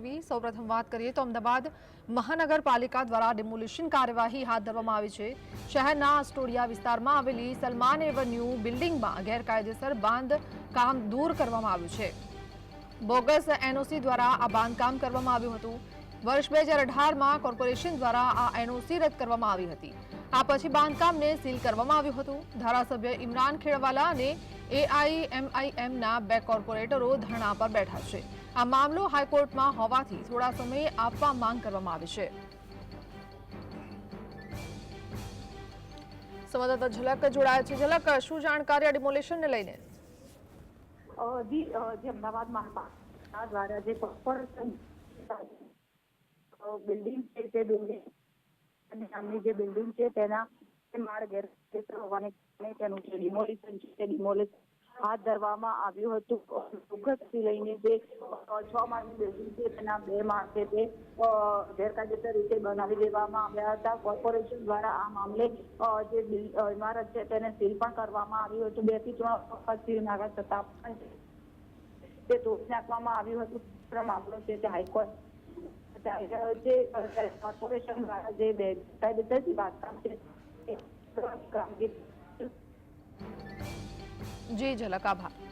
વી સૌપ્રથમ વાત કરીએ તો અમદાવાદ મહાનગરપાલિકા દ્વારા ડિમોલિશન કાર્યવાહી હાથ ધરવામાં આવી છે. શહેરના અસ્ટોડિયા વિસ્તારમાં આવેલી સલમાન એવન્યુ બિલ્ડિંગમાં ગેરકાયદેસર બાંધકામ દૂર કરવામાં આવ્યું છે. બોગસ એનઓસી દ્વારા આ બાંધકામ કરવામાં આવ્યું હતું. વર્ષ બે હજાર અઢારમાં કોર્પોરેશન દ્વારા આ એનઓસી રદ કરવામાં આવી હતી. આ પછી બાંધકામને સીલ કરવામાં આવ્યું હતું. ધારાસભ્ય ઇમરાન ખેડવાલા અને એઆઈએમઆઈએમના બે કોર્પોરેટરો ધરણા પર બેઠા છે. આ મામલો હાઈકોર્ટમાં હોવાથી થોડા સમય આપવા માંગ કરવામાં આવી છે. સંવાદદાતા ઝલક જોડાયા છે. ઝલક શું જાણકારી આ ડિમોલેશનને લઈને? અ, જી જે અમદાવાદ દ્વારા જે બિલ્ડિંગ છે તે બિલ્ડિંગ નામની જે બિલ્ડિંગ છે, તેના માળ ગેરકાયદેસર હોવાને કારણે તેનું જે ડિમોલિશન છે, તે ડિમોલિશન હાથ ધરવામાં આવ્યું હતું. સુખદથી લઈને જે છ માળની બિલ્ડિંગ છે, તેના બે માળ છે તે ગેરકાયદેસર રીતે બનાવી દેવામાં આવ્યા હતા. કોર્પોરેશન દ્વારા આ મામલે જે ઇમારત છે, તેને સીલ પણ કરવામાં આવ્યું હતું. બેથી ત્રણ વખત સીલ નાખવા છતાં પણ તે તોડી નાખવામાં આવ્યું હતું. મામલો છે તે હાઈકોર્ટ જે કોર્પોરેશન દ્વારા જે કાયદેસરથી બાંધકામ છે જી ઝલક આભાર.